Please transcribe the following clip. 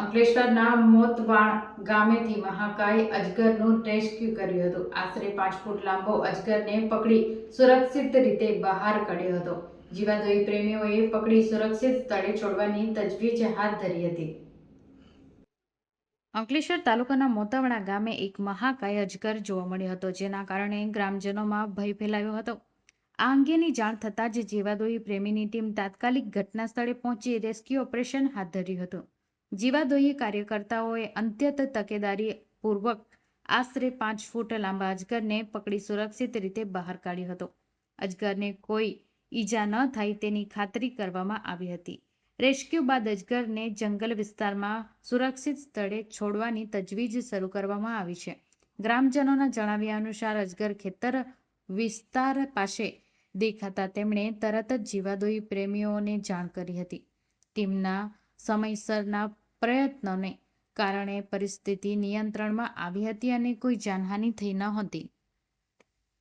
અંકલેશ્વરના મોતવાણ ગામેથી મહાકાય અજગરનું રેસ્ક્યુ કર્યું હતું. આશરે પાંચ ફૂટ લાંબો અજગરને પકડી સુરક્ષિત રીતે બહાર કાઢ્યો હતો. જીવાદોઈ પ્રેમીઓએ પકડી સુરક્ષિત સ્થળે છોડવાની તજવીજ હાથ ધરી હતી. અંકલેશ્વર તાલુકાના મોતાવણા ગામે એક મહાકાય અજગર જોવા મળ્યો હતો, જેના કારણે ગ્રામજનોમાં ભય ફેલાયો હતો. આ અંગેની જાણ થતાં જ જીવાદોઈ પ્રેમીની ટીમ તાત્કાલિક ઘટના સ્થળે પહોંચી રેસ્ક્યુ ઓપરેશન હાથ ધર્યું હતું. જીવાદોઈ કાર્યકર્તાઓએ અંત્યત તકેદારી પૂર્વક આશરે પાંચ ફૂટ લાંબા અજગરને પકડી સુરક્ષિત રીતે બહાર કાઢ્યો હતો. અજગરને કોઈ ઈજા ન થાય તેની ખાતરી કરવામાં આવી હતી. રેસ્ક્યુ બાદ અજગરને જંગલ વિસ્તારમાં સુરક્ષિત સ્થળે છોડવાની તજવીજ શરૂ કરવામાં આવી છે. ગ્રામજનોના જણાવ્યા અનુસાર અજગર ખેતર વિસ્તાર પાસે દેખાતા તેમણે તરત જ જીવાદોઈ પ્રેમીઓને જાણ કરી હતી. ટીમના સમયસરના પ્રયત્નોને કારણે પરિસ્થિતિ નિયંત્રણમાં આવી હતી અને કોઈ જાનહાનિ થઈ ન હતી.